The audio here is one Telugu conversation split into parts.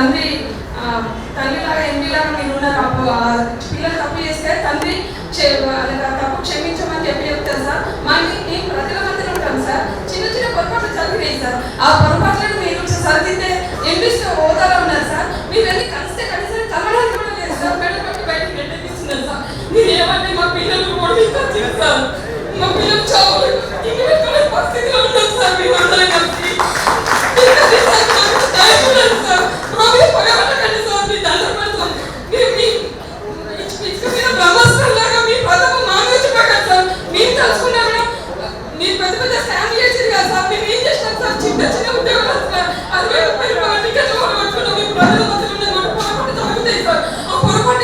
తండ్రి తల్లిలాగా ఎండిలాగా మీరు ఉన్నారు అప్పు పిల్లలు తప్పు చేస్తే తండ్రి తప్పు క్షమించమని చెప్పి చెప్తారు సార్. మళ్ళీ మేము ప్రతిలో మధ్యలో ఉంటాం సార్. చిన్న చిన్న పొరపాట్లు జరిగినాయి సార్. ఆ పొరపాట్లను మీరు సరిదిద్దే ఎంపిస్తూ హోదాలో ఉన్నారు సార్ మీరు వెళ్ళి కలిస్తే కనీసం కలవడానికి కూడా లేదు సార్ మెడ పట్టి బయటకు నెట్టేస్తున్నారు సార్ మీరు ఏమంటే మా పిల్లలు ఓడిస్తారు సార్ మా పిల్లలు చావు ఇంటి పెట్టుకునే పరిస్థితిలో ఉన్నారు సార్ మేము అందరం కలిసి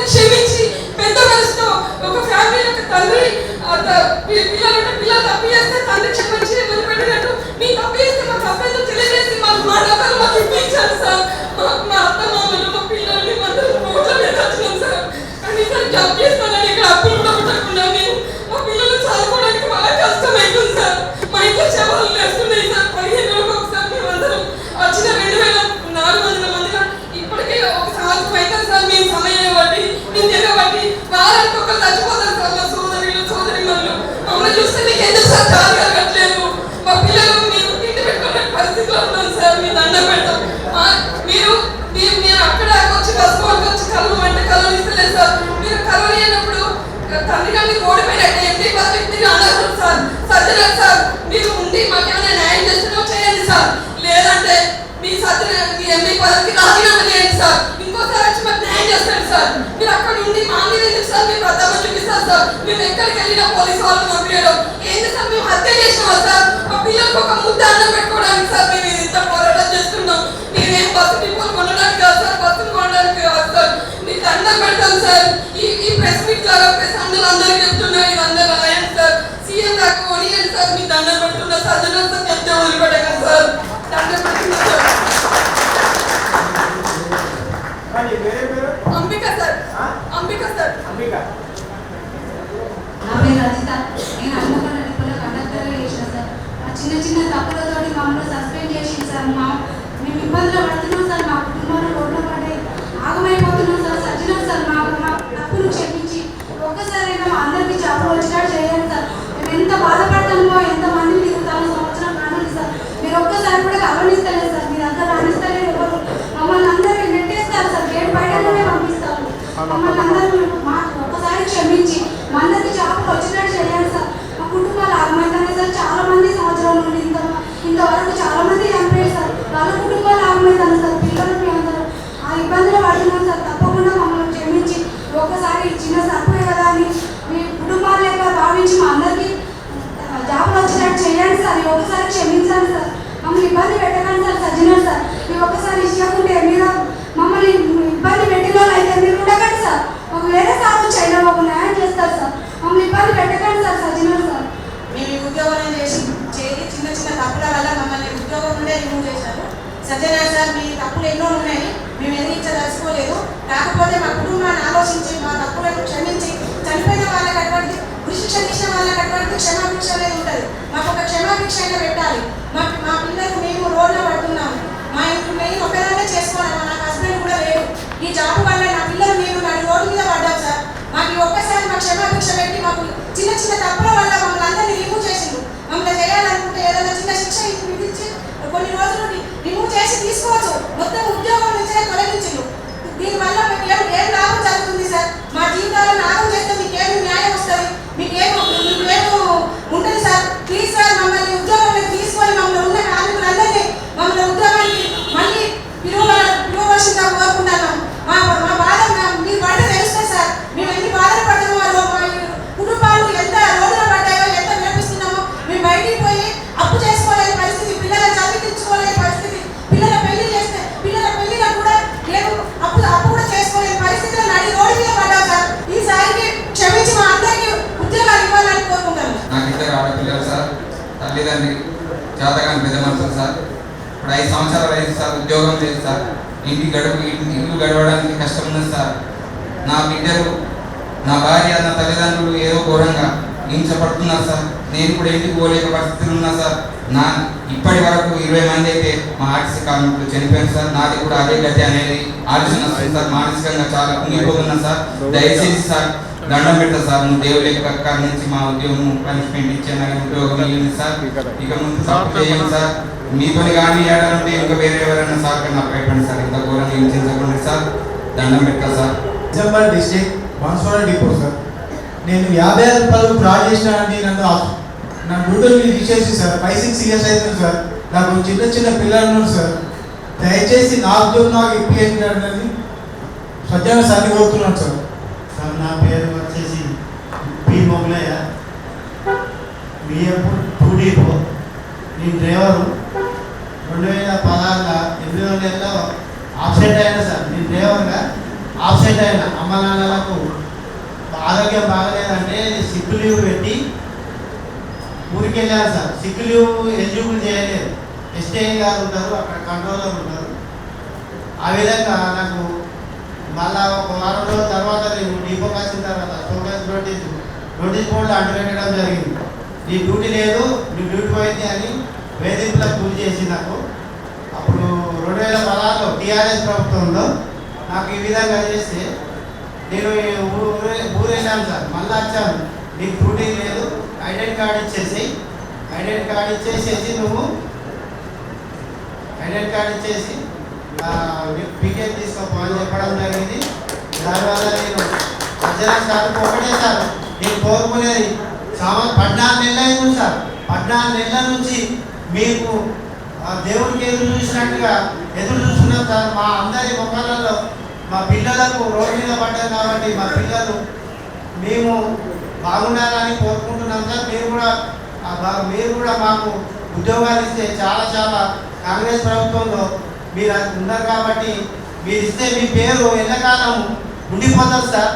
క్షమించి పెద్ద మనసుతో ఒక ఫ్యామిలీ యొక్క తండ్రి ఆ త- పి- పిల్లలు పిల్లలు తప్పు చేస్తే తండ్రి క్షమించి వదిలిపెట్టినట్టు మీ తప్పు చేస్తే మా తప్పేదో తెలియజేసి మాకు మా డబ్బులు మాకు ఇప్పించారు సార్ మా మా అత్త మామలు మా పిల్లల్ని మా రోడ్ల మీద వచ్చినాం సార్ కనీసం జాబ్ చేస్తానని ఇక్కడ అప్పులు కూడా పెట్టకుండా నేను మా పిల్లలు చదువుకోవడానికి బాగా కష్టమైతుంది సార్ మా ఇంట్లో శవాలు లేస్తున్నాయి సార్ పదిహేను రోజులకు ఒకసారి మేము అందరం వచ్చిన రెండు వేల నాలుగు వందల మందిగా ఇప్పటికే ఒక సంవత్సరం అయితే సార్ మేము సమయం బట్టి మేము తిరగబట్టి వారానికి ఒకరు చచ్చిపోతారు సార్ మా సోదరులు సోదరి మమ్మల్ని చూస్తే మీకు ఎందుకు సార్ జాలి కలగట్లేదు మా పిల్లలు మీరు తిండి పెట్టుకునే పరిస్థితిలో ఉన్నాం సార్ మీ దండం పెడతాం మా- మీరు మీరు మీరు అక్కడ వచ్చి బస్సు వరకు వచ్చి కళ్ళు అంటే కళ్ళు ఇస్తలేదు సార్ మీరు కళ్ళు లేనప్పుడు తండ్రి గారిని ఓడిపోయిన ఎంపీ పదవి అన్నారు సార్. సజ్జన సార్ మీరు ఉండి మాకేమైనా న్యాయం చేస్తున్నారో చేయండి సార్. లేదంటే మీ సజ్జన మీ ఎంపీ పదవికి రాజీనామా చేయండి సార్. ఇంకోసారి వచ్చి మాకు న్యాయం చేస్తాడు సార్. మీరు అక్కడ ఉండి మా మీద ఎందుకు సార్ మీరు ప్రతాపం చూపిస్తారు సార్? మేము ఎక్కడికి వెళ్ళినా పోలీసు వాళ్ళు పంపించడం. ఏంటి సార్ మేము హత్య చేసినామా సార్? మా పిల్లలకు ఒక ముద్ద అన్నం పెట్టుకోవడానికి సార్ మేము ఇంత పోరాటం చేస్తున్నాం. మేమేం బస్సు డిపోలు కొనడానికి కాదు సార్ బస్సులు కొనడానికి కాదు సార్ మీకు అన్నం పెడతాం సార్. ఈ ఈ ప్రెస్ మీట్ ద్వారా ప్రెస్ అందరూ అందరికీ చెప్తున్నా ఇది అందరూ రాయండి సార్. సీఎం దాకా కొనియండి సార్. మీ దండం పెడుతున్నా సజ్జన సార్. చెప్తే వదిలిపెట్టకండి సార్. దండం పెడుతున్నా sir. Ambika sir? Ambika sir. Ambika. చిన్న చిన్న తప్పులతోటి మమ్మల్ని సస్పెండ్ చేసి సార్. మా మేము ఇబ్బందులు పడుతున్నాం సార్. మా కుటుంబాలు రోడ్ల పడి ఆగమైపోతున్నాం సార్ సజ్జనం సార్ మా మా తప్పులు క్షమించి ఒక్కసారైనా మా అందరికీ జాబులు వచ్చినట్టు చేయండి సార్ మేము ఎంతమంది మీరు తన సంవత్సరం కానుంది సార్ మీరు ఒక్కసారి కూడా గమనిస్తారు సార్ మీరు అంతా రాణిస్తలేదు ఎవరు మమ్మల్ని అందరినీ నెట్టేస్తారు సార్ గేట్ బయటలోనే పంపిస్తారు మమ్మల్ని అందరూ మా ఒక్కసారి క్షమించి మా అందరికీ జాబులు వచ్చినట్టు చేయండి సార్ మా కుటుంబాలు ఆగమైతేనే సార్ చాలా మంది సంవత్సరం నుండి ఇంత ఇంతవరకు చాలా మంది చనిపోయారు సార్ వాళ్ళ కుటుంబాలు ఆగమైతాను సార్ పిల్లలు మీ అందరూ ఆ ఇబ్బందులు పడుతున్నాం సార్ తప్పకుండా మమ్మల్ని క్షమించి ఒక్కసారి ఈ చిన్న సర్పే కదా అని మీ కుటుంబాల లెక్క భావించి మా అందరికీ ఆ, జాబులు వచ్చినట్టు చేయండి సార్ ఈ ఒక్కసారి క్షమించండి సార్ మమ్మల్ని ఇబ్బంది పెట్టకండి సార్ సజ్జన సార్. మీరు ఒకసారి ఇష్టకుంటే మీరు మమ్మల్ని ఇబ్బంది పెట్టిన వాళ్ళు అయితే మీరు ఉండకండి సార్. ఒక వేరే సార్ వచ్చి అయినా మాకు న్యాయం చేస్తారు సార్. మమ్మల్ని ఇబ్బంది పెట్టకండి సార్ సజ్జన సార్. మేము ఉద్యోగం చేసి చేసి చిన్న చిన్న తప్పుల వల్ల మమ్మల్ని ఉద్యోగం నుండే రిమూవ్ చేశారు. సత్యనారాయణ సార్ మీ తప్పులు ఎన్నో ఉన్నాయి. మేము ఎదిరించదలుచుకోలేదు కాకపోతే మా కుటుంబాన్ని ఆలోచించి మా తప్పులను క్షమించి చనిపోయిన వాళ్ళకి అటువంటి ఉరిశిక్ష తీసిన వాళ్ళకి అటువంటి క్షమాభిక్ష అనేది ఉంటుంది మాకు ఒక క్షమాభిక్ష అయినా పెట్టాలి మా మా పిల్లలు మేము రోడ్లో పడుతున్నాము మా ఇంట్లో నేను ఒకదాన్నే చేసుకోవాలి మా నాకు హస్బెండ్ కూడా లేడు ఈ జాబ్ వల్ల నా పిల్లలు మేము నా రోడ్డు మీద పడ్డాం సార్ మాకు ఈ ఒక్కసారి మా క్షమాభిక్ష పెట్టి మాకు చిన్న చిన్న తప్పుల వల్ల మమ్మల్ని అందరినీ రిమూవ్ చేసిండు మమ్మల్ని చేయాలనుకుంటే ఏదైనా చిన్న శిక్ష విధించి కొన్ని రోజులు రిమూవ్ చేసి తీసుకోవచ్చు మొత్తం ఉద్యోగం నుంచే తొలగించిండు దీనివల్ల మీకు ఏం ఏం లాభం జరుగుతుంది సార్ మా జీవితాలను నాగం చేస్తే మీకు ఏమి న్యాయం వస్తుంది మీకు ఏమి మీకు ఏమి ఉంటుంది సార్ ప్లీజ్ సార్ మమ్మల్ని ఉద్యోగంలోకి తీసుకొని మమ్మల్ని ఉన్న కార్మికులందరినీ మమ్మల్ని ఉద్యోగానికి మళ్ళీ పిలువ పిలువవలసిందిగా కోరుకుంటున్నాం మా మా బాధ మా- మీరు పడితే తెలుస్తుంది సార్ మేము ఎన్ని బాధలు పడ్డామో మా కుటుంబాలు ఎంత రోజులు పడ్డాయో ఎంత నేర్పిస్తున్నామో మేము బయటికి పోయి అప్పు చేసుకోలేని పరిస్థితి పిల్లల చదివించుకోలేని పరిస్థితి పిల్లల పెళ్ళి చేస్తే పిల్లల పెళ్ళిగా కూడా లేదు అప్పు అప్పు కూడా చేసుకోలేని పరిస్థితిలో నడి రోడ్డు మీద పడ్డాం సార్ ఈసారికి క్షమించి మా అందరికీ ఉద్యోగాలు ఇవ్వాలని కోరుకుంటాను నాకు ఇద్దరు ఆడపిల్లలు సార్ తల్లిదండ్రి జాతకాన్ని పెద్ద మనుషులు సార్. ఇప్పుడు ఐదు సంవత్సరాలు అయింది సార్ ఉద్యోగం లేదు సార్. ఇంటి గడుపు ఇల్లు గడవడానికి కష్టం ఉంది సార్. నా బిడ్డలు నా భార్య నా తల్లిదండ్రులు ఏదో ఘోరంగా హింసపడుతున్నారు సార్. నేను కూడా ఇంటికి పోలేక పరిస్థితులు ఉన్నా సార్? నా ఇప్పటి వరకు ఇరవై మంది అయితే మా ఆర్టీసీ కార్మికులు చనిపోయారు సార్. నాది కూడా అదే గతి అనేది ఆలోచన సార్. మానసికంగా చాలా కుంగిపోతున్నా సార్. దయచేసి సార్ దండం పెడతా సార్. నువ్వు దేవుడి యొక్క నుంచి మా ఉద్యోగం పనిష్మెంట్ ఇచ్చాను ఉద్యోగం ఇవ్వండి సార్. ఇక ముందు తప్పు చేయండి సార్. మీతో కానీ ఏడాలంటే ఇంకా వేరే ఎవరైనా సార్ కన్నా పెట్టండి సార్. ఇంత ఘోరంగా హింసించకండి సార్. దండం పెడతా sir. December district Banswada depot sir. నేను యాభై ఆరు రూపాయలు ఫ్రాడ్ చేసినానని నన్ను నా డ్యూటీని తీసేసి సార్. ఫైవ్ సిక్స్ ఇయర్స్ అవుతుంది సార్. నాకు చిన్న చిన్న పిల్లలు ఉన్నారు సార్. దయచేసి నా ఉద్యోగం నాకు ఇప్పియండి అని సత్యాన్ని సార్ని కోరుతున్నాను సార్ సార్. నా పేరు వచ్చేసి P Mogalaiah. B F two depot నేను డ్రైవరు. రెండు వేల పదహారులో ఎనిమిదో నెలలో ఆబ్సెంట్ అయినా సార్ నేను డ్రైవర్గా ఆబ్సెంట్ అయినా. అమ్మ నాన్నలకు ఆరోగ్యం బాగలేదంటే సిక్ లీవ్ పెట్టి ఊరికి వెళ్ళాను సార్. సిక్ లీవ్ ఎలిజిబుల్ చేయలేదు. ఎస్టీఐ గారు ఉంటారు అక్కడ కంట్రోలర్ ఉంటారు. ఆ విధంగా నాకు మళ్ళా ఒక వారం రోజుల తర్వాత నేను డిపోకి వచ్చిన తర్వాత సోకాస్ నోటీస్ నోటీస్ బోర్డులో అంటగట్టడం జరిగింది. నీ డ్యూటీ లేదు నీ డ్యూటీ పోయింది అని వేధింపులకు గురి చేసి నాకు. అప్పుడు రెండు వేల పదహారులో టీఆర్ఎస్ ప్రభుత్వంలో నాకు ఈ విధంగా చేస్తే నేను ఊరు ఊరు- ఊరు వెళ్ళాను సార్. మళ్ళీ వచ్చాను. నీకు డ్యూటీ లేదు ఐడెంటి కార్డు ఇచ్చేసి ఐడెంటి కార్డు ఇచ్చేసేసి నువ్వు ఐడెంటి కార్డు ఇచ్చేసి పీకే తీసుకోపో అని చెప్పడం జరిగింది. దానివల్ల నేను మధ్యలో సార్ ఒకటే సార్ నేను కోరుకునేది సామాన్ పద్నాలుగు నెలలు అయింది సార్. పద్నాలుగు నెలల నుంచి మీకు ఆ దేవుడికి ఎదురు చూసినట్టుగా ఎదురు చూస్తున్నాం సార్. మా అందరి ముఖాలలో మా పిల్లలకు రోడ్డు మీద పడ్డారు కాబట్టి మా పిల్లలు మేము బాగుండాలని కోరుకుంటున్నాం సార్. మీరు కూడా మీరు కూడా మాకు ఉద్యోగాలు ఇస్తే చాలా చాలా కాంగ్రెస్ ప్రభుత్వంలో మీరు ఉన్నారు కాబట్టి మీరు ఇస్తే మీ పేరు ఎల్లకాలం ఉండిపోతుంది సార్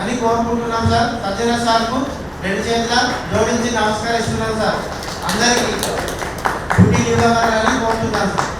అని కోరుకుంటున్నాం సార్. సజ్జన సార్కు రెండు చేతుల జోడించి నమస్కరిస్తున్నాం సార్. అందరికీ డ్యూటీ సార్.